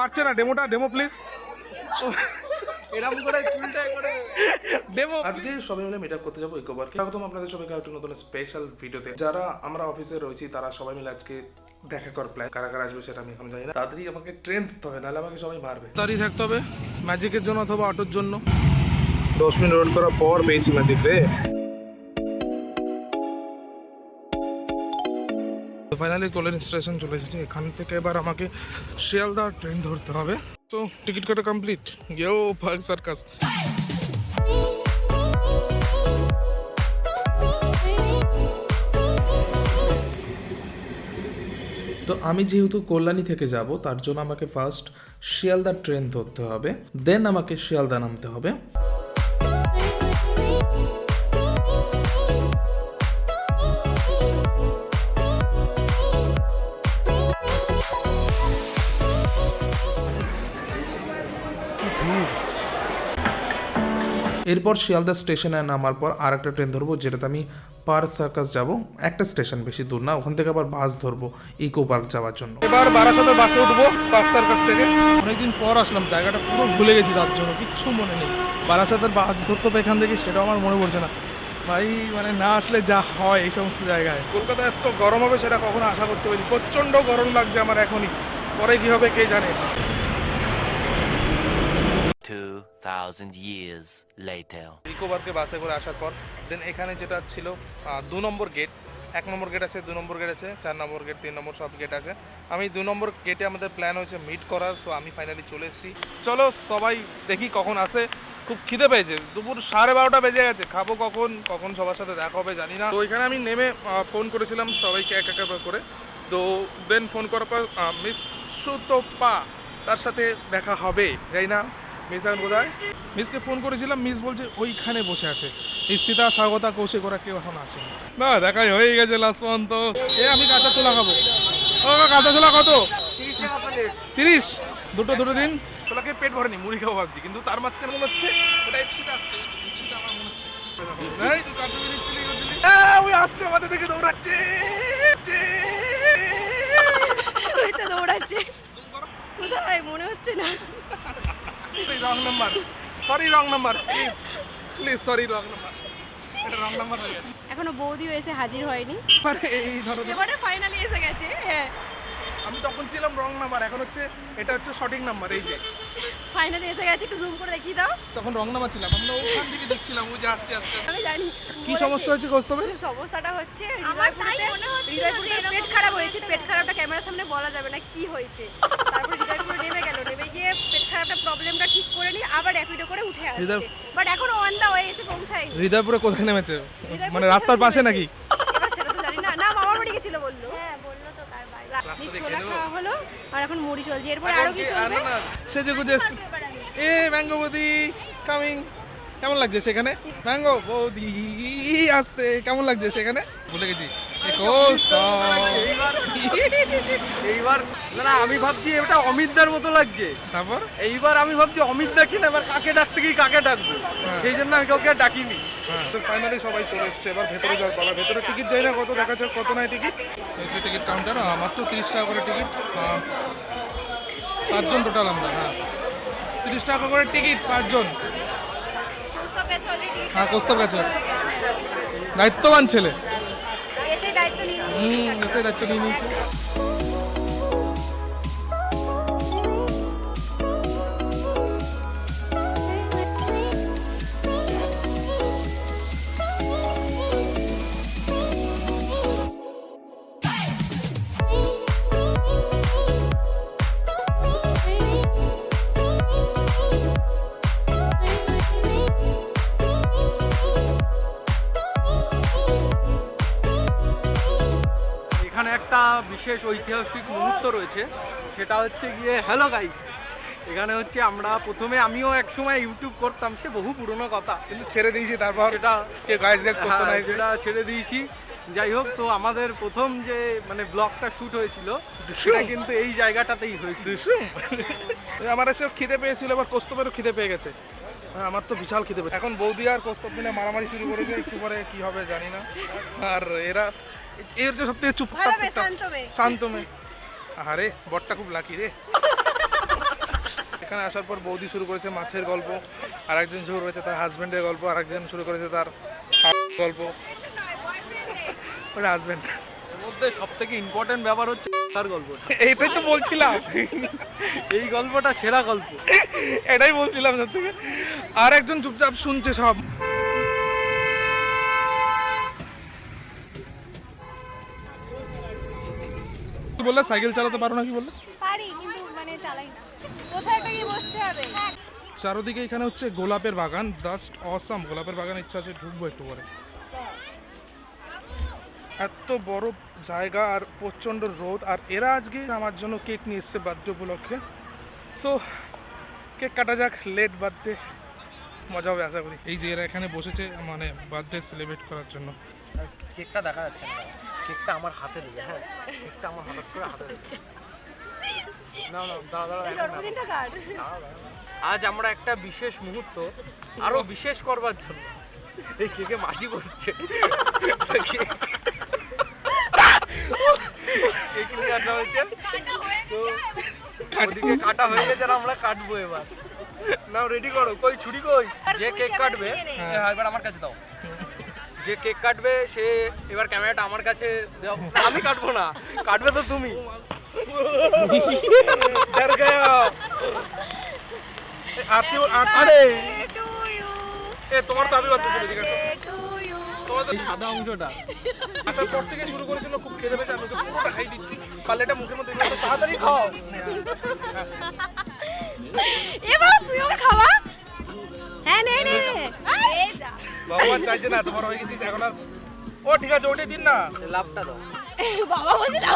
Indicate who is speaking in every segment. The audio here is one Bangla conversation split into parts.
Speaker 1: পারছে না ডেমোটা ডেমো প্লিজ
Speaker 2: এরকম করে চুলটা করে
Speaker 1: ডেমো আজকে সবাই মিলে মিট আপ করতে যাব ইকো পার্কে স্বাগতম আপনাদের সবাইকে একটা নতুন স্পেশাল ভিডিওতে যারা আমরা অফিসে রয়েছি তারা সবাই মিলে আজকে দেখা কর প্ল্যান কারা কারা আসবে সেটা আমি এখন জানি না। তাড়াতাড়ি আমাকে ট্রেন দিতে হবে নাহলে আমাকে সবাই মারবে। থাকতে হবে। ম্যাজিকের জন্য অথবা অটোর জন্য। দশ মিনিট ওয়েট করার পর পেয়েছি ম্যাজিক রে। ফাইনালি কোলেন স্টেশন চলে এসেছে। এখান থেকে এবার আমাকে শিয়ালদা ট্রেন ধরতে হবে। তো টিকিট কাটা কমপ্লিট গেও পার্ক সার্কাস তো আমি যেহেতু কল্যাণী থেকে যাব, তার জন্য আমাকে ফার্স্ট শিয়ালদা ট্রেন ধরতে হবে। দেন আমাকে শিয়ালদা নামতে হবে। এরপর শিয়ালদা স্টেশনে নামার পর আর একটা ট্রেন ধরবো, যেটাতে আমি পার্ক সার্কাস যাব। একটা স্টেশন বেশি দূর না, ওখান থেকে আবার বাস ধরবো ইকো পার্ক যাওয়ার জন্য। এবার বারাসাতে বাসে উঠবো পার্ক সার্কাস থেকে। অনেকদিন পর আসলাম, জায়গাটা পুরো ভুলে গেছি তার জন্য, কিচ্ছু মনে নেই। বারাসাতের বাস ধরতে হবে এখান থেকে, সেটাও আমার মনে পড়ছে না। ভাই মানে না আসলে যা হয় এই সমস্ত জায়গায়। কলকাতায় এত গরম হবে, সেটা কখনো আশা করতে পারি প্রচণ্ড গরম লাগছে আমার এখনই। পরে কি হবে কে জানে?
Speaker 3: 2,000 years later.
Speaker 1: ইকো পার্কে বাসে করে আসার পর দেন এখানে যেটা ছিল দু নম্বর গেট এক নম্বর গেট আছে দু নম্বর গেট আছে চার নম্বর গেট তিন নম্বর সব গেট আছে। আমি দু নম্বর গেটে আমাদের প্ল্যান হয়েছে মিট করার সো আমি ফাইনালি চলে এসেছি। চলো সবাই দেখি কখন আসে। খুব খিদে পেয়েছে। দুপুর সাড়ে বারোটা বেজে গেছে। খাব কখন কখন সবার সাথে দেখা হবে জানি না। তো ওইখানে আমি নেমে ফোন করেছিলাম সবাইকে এক এক করে। তো দেন ফোন করার পর মিস সুতোপা তার সাথে দেখা হবে যাই না। মিস এখন কোথায় মিসকে ফোন করেছিলাম মিস বলছে ওইখানে বসে আছে। ইপসিতা স্বাগতা কৌশিক ওরা কেউ এখন আসে না দেখাই হয়ে গেছে লাস্ট পর্যন্ত। এ আমি কাঁচা ছোলা খাব। ও কাঁচা ছোলা কত?
Speaker 2: তিরিশ টাকা
Speaker 1: দুটো দুটো দিন? ছোলাকে পেট ভরেনি মুড়ি খাব ভাবছি কিন্তু তার মাঝখানে মনে হচ্ছে ওটা ইপসিতে আসছে ইপসিতে আমার মনে হচ্ছে। ওই আসছে আমাদের দেখে দৌড়াচ্ছে।
Speaker 4: দৌড়াচ্ছে। কোথায়? মনে হচ্ছে না।
Speaker 1: Wrong number sorry wrong number please please sorry wrong number এটা রং নাম্বার হয়ে গেছে।
Speaker 4: এখনও বৌদিও এসে হাজির হয়নি।
Speaker 1: আরে এই ধরো
Speaker 4: এবারে ফাইনালি এসে গেছে হ্যাঁ।
Speaker 1: আমি তখন ছিলাম রং নাম্বার এখন হচ্ছে এটা হচ্ছে সঠিক নাম্বার এই যে।
Speaker 4: ফাইনালি এসে গেছে একটু জুম করে দেখিয়ে দাও।
Speaker 1: তখন রং নাম্বার ছিলাম আমরা ওখান থেকে দেখছিলাম ও যে আসছে আসছে।
Speaker 4: আমি জানি।
Speaker 1: কি সমস্যা হয়েছে কৌস্তবে
Speaker 4: সমস্যাটা হচ্ছে হৃদয়পুরিতে হৃদয়পুরিতে পেট খারাপ হয়েছে পেট খারাপটা ক্যামেরার সামনে বলা যাবে না কি হয়েছে। তারপর হৃদয়পুরে নেমে গেল নেমে গিয়ে পেট খারাপটা প্রবলেমটা ঠিক করে নি আবার র্যাপিডো করে উঠে আসছে। বাট এখনও অন দা ওয়ে এসে পৌঁছায়নি।
Speaker 1: হৃদয়পুরে কোথায় নেমেছে? মানে রাস্তার পাশে নাকি?
Speaker 4: সেটা তো জানি না। না মামার বাড়ি গেছিল বলল। হ্যাঁ বলল তো তার বাড়ি।
Speaker 1: রাস্তা
Speaker 4: ছোলা খাওয়া হলো আর এখন মুড়ি চলছে। এরপরে আরও কি চলবে
Speaker 1: সেজে গুজে এ ম্যাঙ্গো বৌদি কামিং। কেমন লাগছে সেখানে? ম্যাঙ্গো বৌদি আসতে কেমন লাগছে সেখানে? ভুলে গেছি।
Speaker 2: এইবার না আমি ভাবছি এটা অমিতদার মতো লাগছে।
Speaker 1: তারপর?
Speaker 2: এইবার আমি ভাবছি অমিতদা কিনা এবার কাকে ডাকতে গিয়ে কাকে ডাকবো? সেই জন্য আমি কাউকে আর ডাকিনি।
Speaker 1: তো ফাইনালি সবাই চলে এসছে এবার ভেতরে টিকিট যাই না কত দেখা যাক কত নাই টিকিট হচ্ছে টিকিট কাউন্টার মাত্র তিরিশ টাকা করে টিকিট পাঁচজন টোটাল আমরা হ্যাঁ। তিরিশ টাকা করে টিকিট পাঁচজন। হ্যাঁ, গেছে। দায়িত্ববান ছেলে।
Speaker 4: দায়িত্ব নিয়ে
Speaker 1: হুম
Speaker 4: নিয়েছে
Speaker 1: এসে দায়িত্ব
Speaker 2: বিশেষ ঐতিহাসিক মুহূর্ত রয়েছে। সেটা হচ্ছে গিয়ে হ্যালো গাইস এখানে হচ্ছে আমরা প্রথমে আমিও এক সময় ইউটিউব করতাম সে বহু পুরনো কথা।
Speaker 1: কিন্তু ছেড়ে দিয়েছি তারপর
Speaker 2: সেটা
Speaker 1: করতে
Speaker 2: হ্যাঁ, সেটা ছেড়ে দিয়েছি। যাই হোক তো আমাদের প্রথম যে মানে ব্লগটা শুট হয়েছিল সেটা কিন্তু এই জায়গাটাতেই হয়েছিল।
Speaker 1: আমার এসে খিদে পেয়েছিল এবার কস্তবেরও খিদে পেয়ে গেছে। হ্যাঁ, আমার তো বিশাল খিদে পেয়ে এখন বৌদি আর কস্তব মিলে মারামারি শুরু করেছে একটু পরে কি হবে জানি না। আর এরা এর যে সব থেকে চুপ
Speaker 4: ভালো শান্ত মেয়ে।
Speaker 1: আরে বরটা খুব লাকি রে। এখানে আসার পর বৌদি শুরু করেছে মাছের গল্প আর একজন শুরু করেছে তার হাজব্যান্ডের গল্প আর একজন শুরু করেছে তার গল্প। ওটা হাজব্যান্ড
Speaker 2: এর মধ্যে সব থেকে ইম্পর্টেন্ট ব্যাপার হচ্ছে তার গল্পটা।
Speaker 1: এইটাই তো বলছিলাম।
Speaker 2: এই গল্পটা সেরা গল্প।
Speaker 1: এটাই বলছিলাম সব থেকে আর একজন চুপচাপ শুনছে সব। বললে? সাইকেল চালাতে পারো না কি বললে?
Speaker 4: পারি কিন্তু মানে চালাই না। কোথায় একটা গিয়ে বসতে হবে?
Speaker 1: চারোদিকে এখানে হচ্ছে গোলাপের বাগান। জাস্ট অসাম গোলাপের বাগান ইচ্ছা আছে ঢুকবো একটু পরে। এত বড় জায়গা আর প্রচণ্ড রোদ। আর এরা আজকে আমার জন্য কেক নিয়ে এসছে বার্থডে উপলক্ষে। সো কেক কাটা যাক লেট বার্থডে। মজা হবে আশা করি। এই যে এরা এখানে বসেছে মানে বার্থডে সেলিব্রেট করার জন্য।
Speaker 2: কেকটা দেখা যাচ্ছে না। কেকটা আমার হাতে দেবে হ্যাঁ? কেকটা আমার হঠাৎ করে হাতে দেবে। না না দাঁড়া দাঁড়া আজ আমরা একটা বিশেষ মুহূর্ত আরও বিশেষ করবার জন্য এই কেকে মাঝি বসছে। কেক নিয়ে আসা হয়েছে তো ওদিকে কাটা হয়ে গেছে আমরা কাটবো এবার। নাও রেডি করো। কই ছুরি কই? যে কেক কাটবে হ্যাঁ, এবার আমার কাছে দাও। যে কেক কাটবে সে এবার ক্যামেরাটা আমার কাছে আমি কাটবো না কাটবে তো তুমি।
Speaker 1: এ তোমার তো আমি
Speaker 2: সাদা অংশটা।
Speaker 1: আসার পর থেকে শুরু করেছিল খুব খেতে পেয়েছে আমি পুরোটা খাই দিচ্ছি। পাল্লেটা মুখের মধ্যে তাড়াতাড়ি খাও।
Speaker 4: এবার তুইও খাওয়া? হ্যাঁ নে নে।
Speaker 1: ভগবান চাইছে না তোমার হয়ে গেছিস এখন আর ও ঠিক আছে ওটাই দিন না।
Speaker 2: লাভটা দাও।
Speaker 4: বাবা বলছে না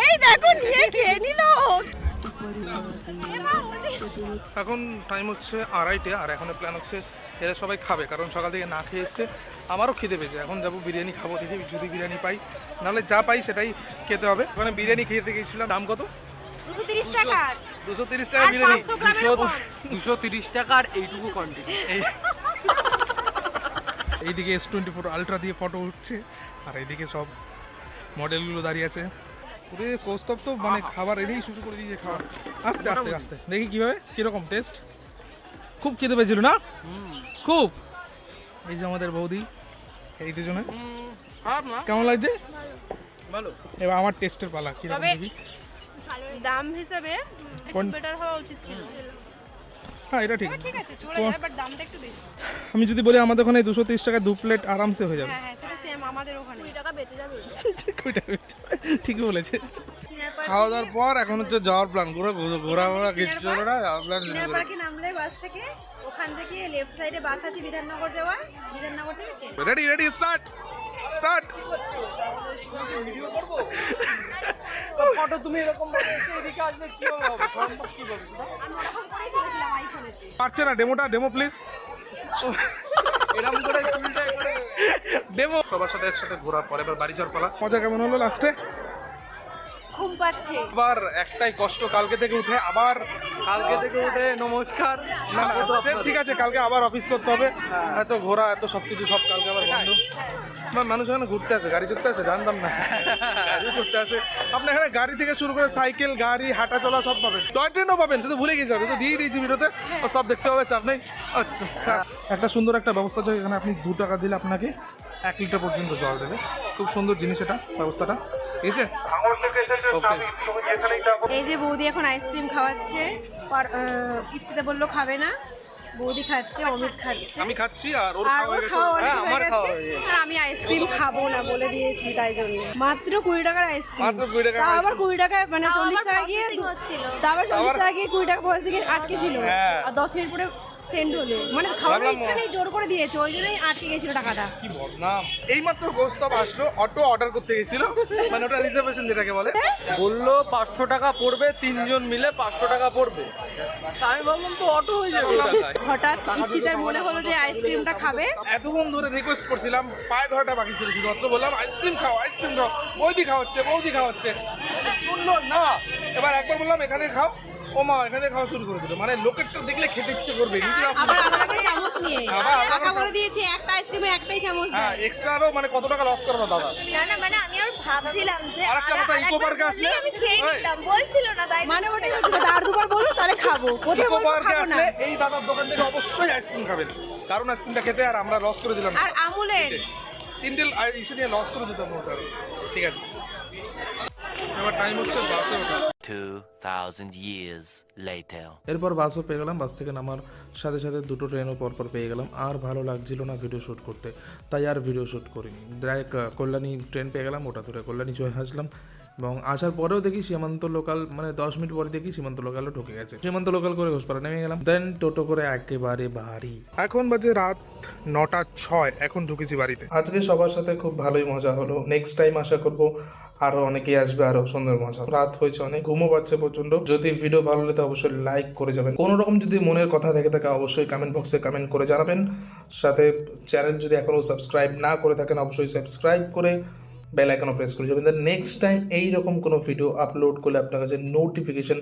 Speaker 4: এই দেখো নিয়ে খেয়ে নিল।
Speaker 1: এখন টাইম হচ্ছে আড়াইটে আর এখন প্ল্যান হচ্ছে এরা সবাই খাবে কারণ সকাল থেকে না খেয়ে এসছে আমারও খিদে পেয়েছে। এখন যাব বিরিয়ানি খাব দেখি যদি বিরিয়ানি পাই। নাহলে যা পাই সেটাই খেতে হবে। ওখানে বিরিয়ানি খেতে গিয়েছিলাম দাম কত?
Speaker 4: দুশো তিরিশ টাকার
Speaker 1: দুশো তিরিশ টাকা বিরিয়ানি।
Speaker 2: দুশো তিরিশ টাকার এইটুকু কোয়ান্টিটি
Speaker 1: এই এইদিকে এস টোয়েন্টি ফোর আলট্রা দিয়ে ফটো উঠছে আর এইদিকে সব মডেলগুলো দাঁড়িয়ে আছে। ওদের কৌস্তব তো মানে খাবার এনেই শুরু করে দিয়েছে খাবার। আস্তে আস্তে আস্তে। দেখি কীভাবে কীরকম টেস্ট খুব খেতে পেয়েছিল না? খুব। এই যে আমাদের বৌদি এই দুজনে। কেমন লাগছে?
Speaker 2: ভালো।
Speaker 1: এবার আমার টেস্টের পালা কীরকম
Speaker 4: দাম হিসাবে
Speaker 1: কোন
Speaker 4: বেটার হওয়া উচিত ছিল।
Speaker 1: হ্যাঁ এটা ঠিক।
Speaker 4: ঠিক আছে চলে যাবে বাট দামটা একটু বেশি।
Speaker 1: আমি যদি বলি আমাদের ওখানে দুশো তিরিশ টাকায় দু প্লেট আরামসে হয়ে যাবে।
Speaker 4: হ্যাঁ হ্যাঁ সেটা সেম আমাদের ওখানে। কুড়ি টাকা বেঁচে যাবে।
Speaker 1: ঠিক ওইটা হচ্ছে। ঠিকই বলেছে। খাওয়া দাওয়ার পর এখন হচ্ছে যাওয়ার প্ল্যান ঘোরা ঘোরা ঘোরা কিচ্ছু হলো না যাওয়ার প্ল্যান
Speaker 4: নামলে বাস থেকে ওখান থেকে লেফট সাইডে বাস আছে বিধাননগর যাওয়ার বিধাননগর থেকে
Speaker 1: ready ready start start.
Speaker 2: Photo তুমি এরকম এদিকে আসবে হবে?
Speaker 4: আইফোনেতে
Speaker 1: পারছে না ডেমোটা ডেমো প্লিজ।
Speaker 2: এরকম করে চুলটা
Speaker 1: ডেমো। সবার সাথে একসাথে ঘোরার পর এবার বাড়ি যাওয়ার পালা। মজা কেমন হলো লাস্টে
Speaker 4: ঘুম পাচ্ছে।
Speaker 1: আবার একটাই কষ্ট কালকে থেকে উঠে আবার
Speaker 2: কালকে থেকে উঠে নমস্কার।
Speaker 1: না ঠিক আছে কালকে আবার অফিস করতে হবে। এত ঘোরা এত সব কিছু সব কালকে আবার বন্ধ। মানুষ এখানে ঘুরতে আসে, গাড়ি চড়তে আসে, জানতাম না। গাড়ি চড়তে আসে। আপনি এখানে গাড়ি থেকে শুরু করে সাইকেল, গাড়ি, হাঁটা চলা সব পাবেন। টয় ট্রেনও পাবেন, শুধু ভুলে গেছি আমি তো দিয়ে দিয়েছি ভিডিওতে, ও সব দেখতে হবে, চাপ নেই। হ্যাঁ। একটা সুন্দর একটা ব্যবস্থা আছে, এখানে আপনি দু টাকা দিলে আপনাকে এক লিটার পর্যন্ত জল দেবে। খুব সুন্দর জিনিস এটা, ব্যবস্থাটা। আছে ওকে।
Speaker 4: এই যে বৌদি এখন আইসক্রিম খাওয়াচ্ছে বলল খাবে না। বৌদি খাচ্ছে অমিত খাচ্ছে
Speaker 1: আমি খাচ্ছি আর ওর খাওয়া হয়ে গেছে
Speaker 2: হ্যাঁ, আমার খাওয়া হয়ে গেছে।
Speaker 4: আর আমি আইসক্রিম খাব না বলে দিয়েছি তাই জন্য মাত্র কুড়ি টাকার আইসক্রিম
Speaker 1: মাত্র 20 টাকা
Speaker 4: তাও আবার
Speaker 1: ice-cream।
Speaker 4: কুড়ি টাকায় মানে চল্লিশ টাকা গিয়ে আবার চল্লিশ টাকা গিয়ে কুড়ি টাকা প্রসেসিং আটকে ছিল
Speaker 1: হ্যাঁ।
Speaker 4: আর দশ মিনিট পরে সেন্ড হলো। মানে খাওয়ার ইচ্ছা নেই জোর করে দিয়েছে ওই জন্যই আটকে গেছিল টাকাটা।
Speaker 1: কি বদনাম। এইমাত্র গোস্তব আসলো অটো অর্ডার করতে গেছিল মানে ওটা রিজার্ভেশন যেটাকে বলে।
Speaker 2: বলল পাঁচশো টাকা পড়বে তিনজন মিলে পাঁচশো টাকা পড়বে। আমি ভাবলাম তো অটো হয়ে যাবে।
Speaker 4: হঠাৎ ইপসিতার মনে হলো যে আইসক্রিমটা খাবে।
Speaker 1: এতক্ষণ ধরে রিকোয়েস্ট করছিলাম পায়ে ধরাটা বাকি ছিল শুধুমাত্র বললাম আইসক্রিম খাও আইসক্রিম খাও বৌদি খাওয়াচ্ছে বৌদি খাওয়াচ্ছে। শুনলো না। এবার একবার বললাম এখানে খাও। ও মা এখানে খাওয়া শুরু করে দিল। মানে লোকেরটা দেখলে খেতে ইচ্ছে করবে
Speaker 4: আবার চামচ নিয়ে
Speaker 1: আবার
Speaker 4: টাকা বলে দিয়েছি একটা আইসক্রিমে একটাই চামচ
Speaker 1: হ্যাঁ
Speaker 4: দেয়।
Speaker 1: এক্সট্রা আরও মানে কত টাকা লস করব দাদা?
Speaker 5: না না মানে আমি আর ভাবছিলাম যে
Speaker 1: আরেকটা কথা, ইকো পার্কে আসলে?
Speaker 5: আমি খেয়ে নিতাম বলছিল না তাই।
Speaker 4: মানে ওটাই হচ্ছিল আর দুবার বলো তাহলে খাব।
Speaker 6: কোথায়
Speaker 1: ইকো পার্কে আসলে এই দাদার দোকান থেকে অবশ্যই আইসক্রিম খাবেন। কারণ আইসক্রিমটা খেতে আর আমরা লস করে দিলাম
Speaker 6: আর আমুলের
Speaker 1: তিনটে ইসে নিয়ে লস করে দিতাম ওটা। ঠিক আছে। এবার টাইম হচ্ছে বাসে ওঠা
Speaker 3: 2,000 years later.
Speaker 1: এরপর বাসও পেয়ে গেলাম বাস থেকে নামার সাথে সাথে দুটো ট্রেনও পরপর পেয়ে গেলাম। আর ভালো লাগছিল না ভিডিও শ্যুট করতে তাই আর ভিডিও শ্যুট করিনি। ডাইরেক্ট কল্যাণী ট্রেন পেয়ে গেলাম ওটা ধরে কল্যাণী চলে আসলাম। এবং আসার পরেও দেখি সীমান্ত লোকাল মানে দশ মিনিট পরে দেখি সীমান্ত লোকালও ঢুকে গেছে। সীমান্ত লোকাল করে ঘোষপাড়া নেমে গেলাম। দেন টোটো করে একেবারে বাড়ি। এখন বাজে রাত নটা ছয় এখন ঢুকেছি বাড়িতে। আজকে সবার সাথে খুব ভালোই মজা হলো। নেক্সট টাইম আশা করব আরও অনেকেই আসবে আরও সুন্দর মজা রাত হয়েছে অনেক ঘুমও পাচ্ছে প্রচণ্ড যদি ভিডিও ভালো লাগে অবশ্যই লাইক করে যাবেন। কোনো রকম যদি মনের কথা থেকে থাকে অবশ্যই কমেন্ট বক্সে কমেন্ট করে জানাবেন। সাথে চ্যানেল যদি এখনও সাবস্ক্রাইব না করে থাকেন অবশ্যই সাবস্ক্রাইব করে বেল আইকনও প্রেস করে যাবেন। নেক্সট টাইম এইরকম কোনো ভিডিও আপলোড করলে আপনার কাছে নোটিফিকেশন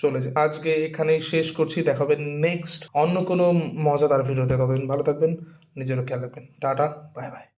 Speaker 1: চলে যায়। আজকে এখানেই শেষ করছি। দেখাবেন নেক্সট অন্য কোনো মজাদার ভিডিওতে ততদিন ভালো থাকবেন, নিজেরও খেয়াল রাখবেন। Tata bye bye